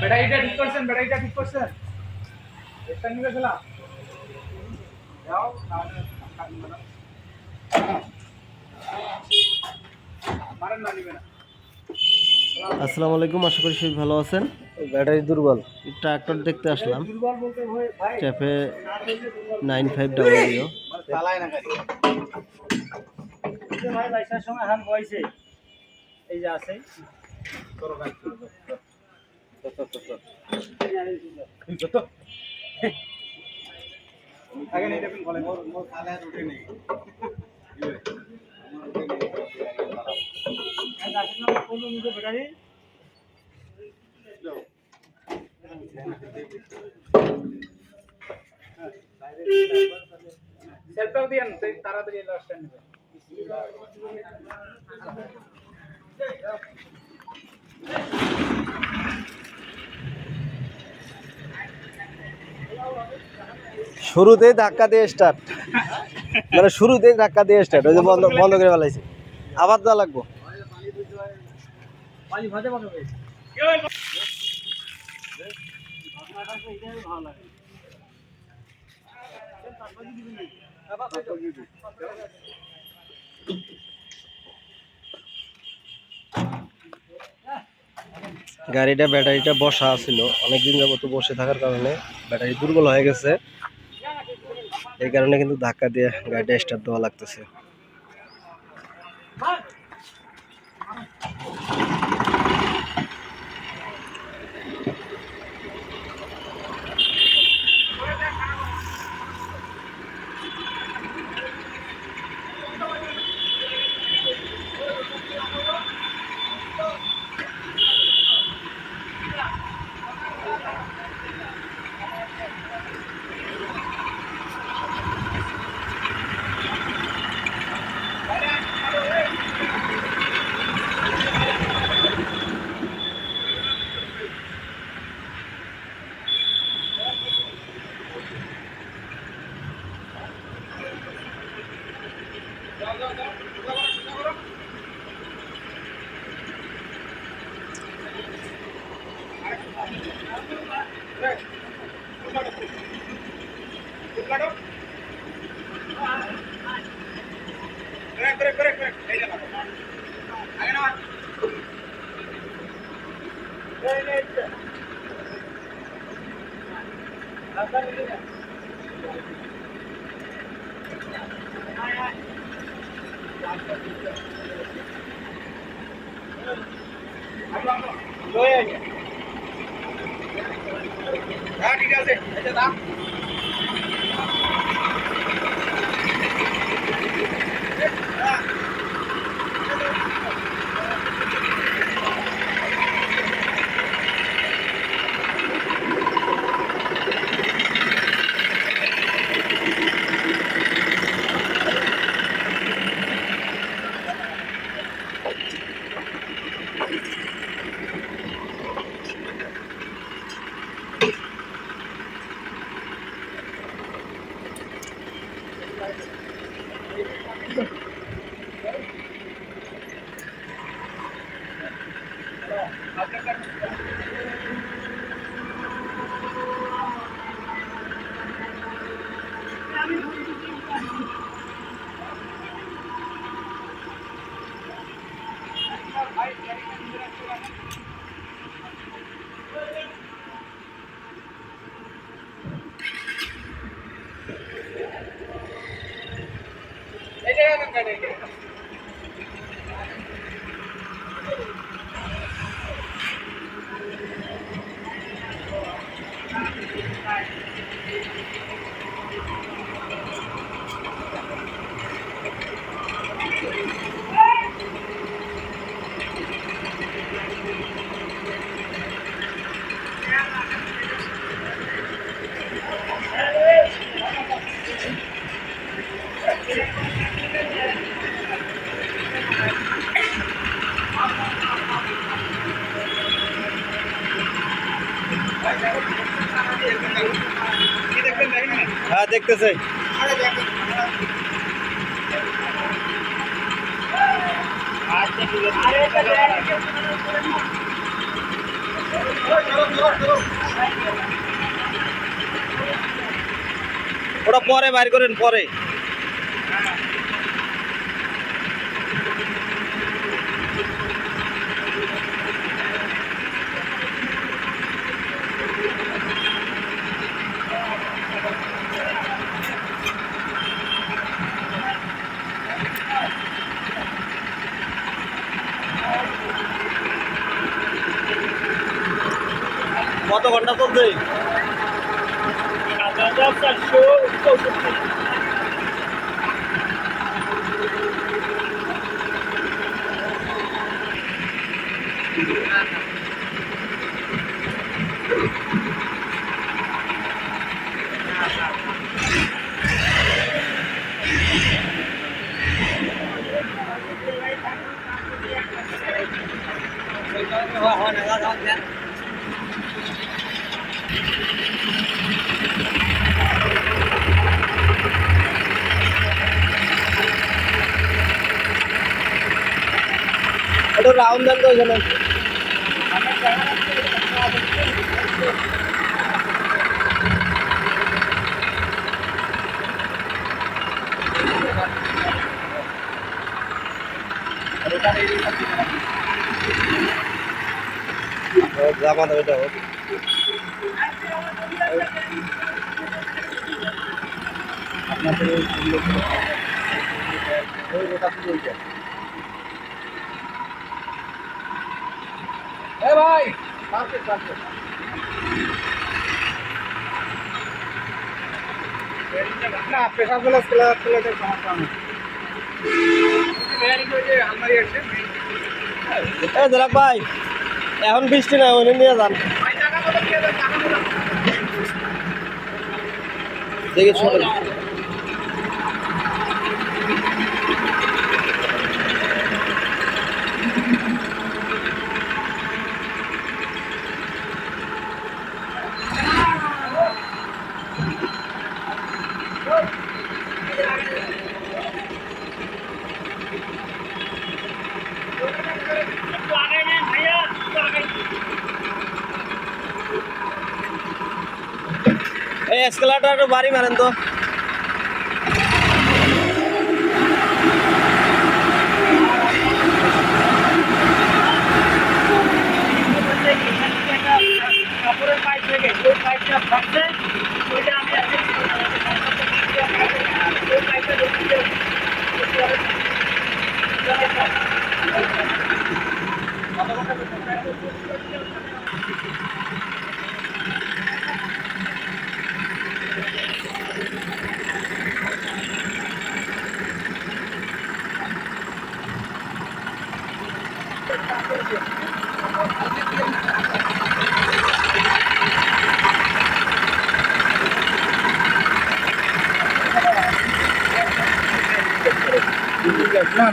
ব্যাটারিটা ঠিক করছেন ব্যাটারিটা ঠিক করছেন? একটা নিবে খেলা যাও তাহলে মারেন না নিবে না। আসসালামু আলাইকুম আশা করি সবাই ভালো আছেন। ব্যাটারি দুর্বল। ট্রাক্টর দেখতে আসলাম। দুর্বল বলতে ভাই। ভাই cafe nine five double zero চালায় না গাড়ি। এই যে ভাই বাইসার সময় হান বইছে। এই যে আছে। আগে নেই দেখুন বলেন মোর মোর খালে উঠে নেই সেলটাও দিয়েন তাড়াতাড়ি লাস্ট টাইম নেবে শুরুতেই ধাক্কা দিয়ে স্টার্ট মানে শুরুতেই ধাক্কা দিয়ে স্টার্ট ওই যে বন্ধ বন্ধ করে ফেলাইছে। আবার দেওয়া লাগবো। গাড়িটা ব্যাটারিটা বসা ছিল অনেকদিন যাবত বসে থাকার কারণে ব্যাটারি দুর্বল হয়ে গেছে। এই কারণে কিন্তু ধাক্কা দিয়ে গাড়িটা স্টার্ট দেওয়া লাগতেছে হ্যাঁ ঠিক আছে এই যে দাম এই যে গাড়ি কি দেখবেন দেখেন না হ্যাঁ দেখতেছে। ওটা পরে বাইর করেন পরে কত ঘণ্টা চলছে চারশো চৌষট্টি একটু রাউন্ড দেন তো এখানে জামা দেবে হোক। না প্রেশার সমস্যা নেই এই দেরাক ভাই এখন বৃষ্টি নাই ওনে নিয়ে যান। দেখি এই এসকেলেটার একটু বাড়ি মারেন তো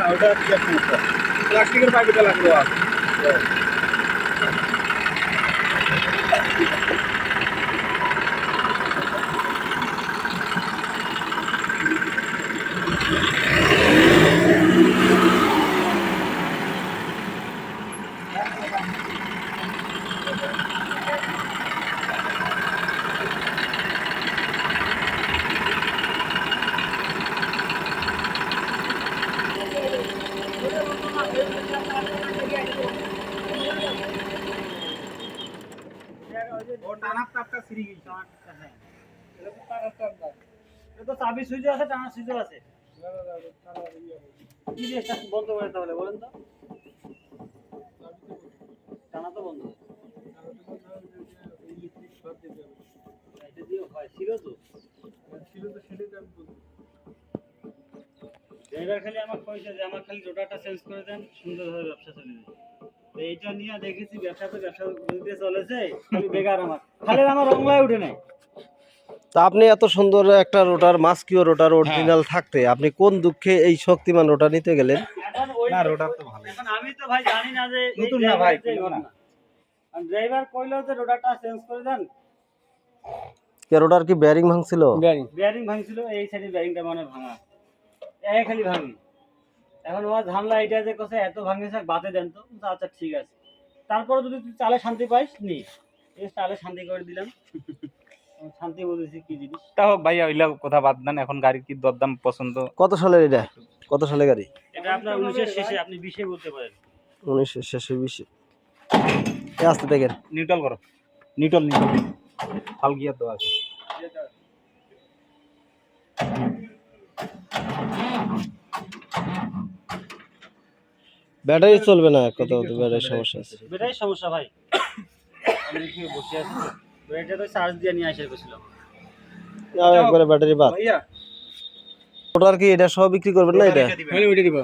ওটা সমস্যা প্লাস্টিকের পাইপটা লাগবে চাবি সুইচ আছে টানা সুইচ আছে। কি দিয়ে এটা বন্ধ করে তাহলে বলেন তো? টানা তো বন্ধ। এটা দিয়ে হয় ছিল তো। খালি কইছে যে আমার খালি রোটারটা চেঞ্জ করে দেন সুন্দরভাবে ব্যবসা চলে যাবে তো এইটা নিয়ে দেখেছি ব্যবসা তো ব্যবসা বলতে চলেছে খালি বেকার আমার। খালি আমার রংলায় উঠে নাই। তা আপনি এত সুন্দর একটা রোটার মাস্কিও রোটার অরিজিনাল থাকতে আপনি কোন দুঃখে এই শক্তিমান রোটার নিতে গেলেন? না, রোটার তো ভালো। এখন আমি তো ভাই জানি না যে নতুন না ভাই, ড্রাইভার না। কইলো যে রোটারটা চেঞ্জ করে দেন। কে রোটার কি ব্যারিং ভাঙছিল? বিয়ারিং ভাঙছিল এই সাইডে বিয়ারিংটা মানে ভাঙা। এই খালি ভাঙি। এখন ওর ঝামলা এটা যে কোথায় এত ভাঙেছে বাতে দেন তো। আচ্ছা ঠিক আছে। তারপরে যদি তুই চালে শান্তি পাইস নি। এই তাহলে শান্তি করে দিলাম। শান্তি বুঝেছি কি জিনিস? তা হোক ভাইয়া ওইলা কথা বাদ দেন এখন গাড়ির কি দরদাম পছন্দ? কত সালের এটা? কত সালে গাড়ি? এটা আপনার উনিশের শেষে আপনি বিশে বলতে পারেন। উনিশশো শেষে বিশে। এ আসতে দেখেন। নিউট্রাল করো। Neutral neutral. ফাল গিয়ার দেওয়া আছে। ব্যাটারি চলবে না কত ব্যাটারির সমস্যা আছে। বেটাই সমস্যা ভাই। আমি কি বসে আছি। ব্যাটারিটা তো চার্জ দিয়ে নিয়ে আসে গেছিলাম আর একবারে ব্যাটারি বাদ। ভাইয়া। ওটার কি এটা সব বিক্রি করবেন না এটা? ওইটা দিবা।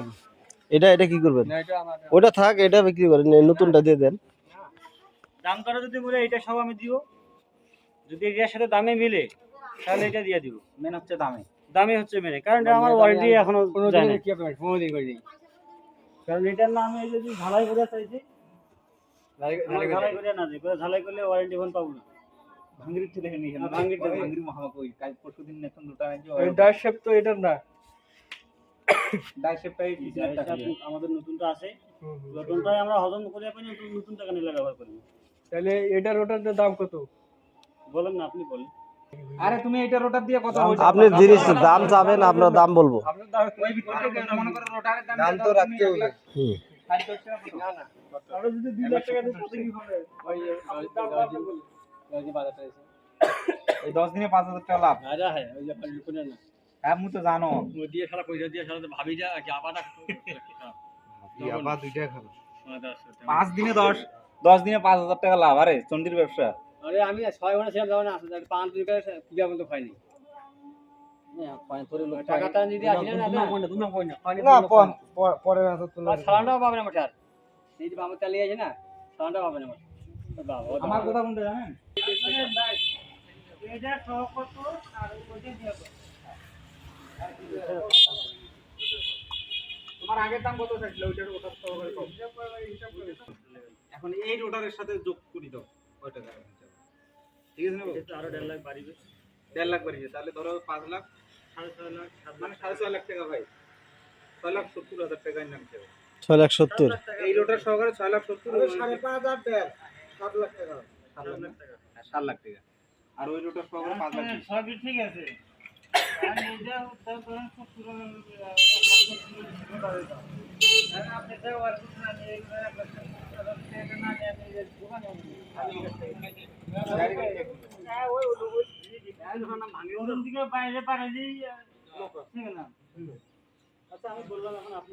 এটা এটা কি করবেন? ওটা থাক এটা বিক্রি করেন নতুনটা দিয়ে দেন। দাম করা যদি বলে এটা সব আমি দিব। যদি এটার সাথে দামে মিলে তাহলে এটা দিয়ে দিব। মেন হচ্ছে দামে। দামে হচ্ছে মেনে কারণ এটা আমার ওয়ারেন্টি এখনও যায় না কারণ এটার নামে যদি ঝালাই করে চাইছি ঝালাই করে না করে ঝালাই করলে ওয়ারেন্টি ফোন পাবো না। ভাঙ্গির থেকে দেখে নিয়ে হ্যাঁ, ভাঙ্গির থেকে। ভাঙ্গির মহামা কই কাল পরশু দিন নতুন দুটা আনছি ডাস শেপ তো এটার না। ডাই শেপটাই আমাদের নতুনটা আছে। নতুনটাই আমরা হজম করে পাই নতুন নতুন টাকা নিলে ব্যবহার করি। তাহলে এটার ওটার দাম কত? বলেন না আপনি বলেন। আরে তুমি এটা রোটার দিয়ে কথা আপনি জিনিস দাম চাবেন আপনার দাম বলব। দাম ওই ভিতরে মনে করো রোটারের দাম দাম তো রাখতে হবে হুম আমরা যদি দুই লাখ টাকা দিই কি হবে ওই ওই দাম আপনি বলুন। এই দশ দিনে পাঁচ হাজার টাকা লাভ। রাজা হ্যাঁ ওই যে পানি না। হ্যাঁ মু তো জানো। দিয়ে সারা পয়সা দিয়ে সারা ভাবি যা কি পাঁচ দিনে দশ দশ দিনে পাঁচ হাজার টাকা লাভ। আরে চন্ডির ব্যবসা। আরে আমি ছয় ঘণ্টা ছিলাম যাব না পাঁচ দুই করে পূজা পর্যন্ত খাইনি টাকাটা যদি না। না পরে সালানটাও পাবেন আমার আর। এই যে বামে চালিয়ে আছে না সালানটাও পাবেন আমার আমার কথা কোনটা জানেন? তোমার আগের দাম কত ওইটার সহকারে এখন এই রোটারের সাথে যোগ করি দাও কয় টাকা ঠিক আছে না বাবু? আরও দেড় লাখ বাড়িবে। দেড় লাখ বাড়িয়ে তাহলে ধরো পাঁচ লাখ। সাড়ে ছয় লাখ মানে সাড়ে ছয় লাখ টাকা ভাই। ছয় লাখ সত্তর হাজার টাকা ইনকাম হবে ছয় লাখ সত্তর? এই রোটার সহকারে ছয় লাখ সত্তর সাড়ে পাঁচ হাজার টাকা সাত লাখ টাকা। সাত লাখ টাকা হ্যাঁ, সাত লাখ টাকা। আর ওই রোটার সহকারে পাঁচ লাখ সবই ঠিক আছে। সত্তর আপনি বাইরে পারে আচ্ছা আমি বললাম এখন আপনি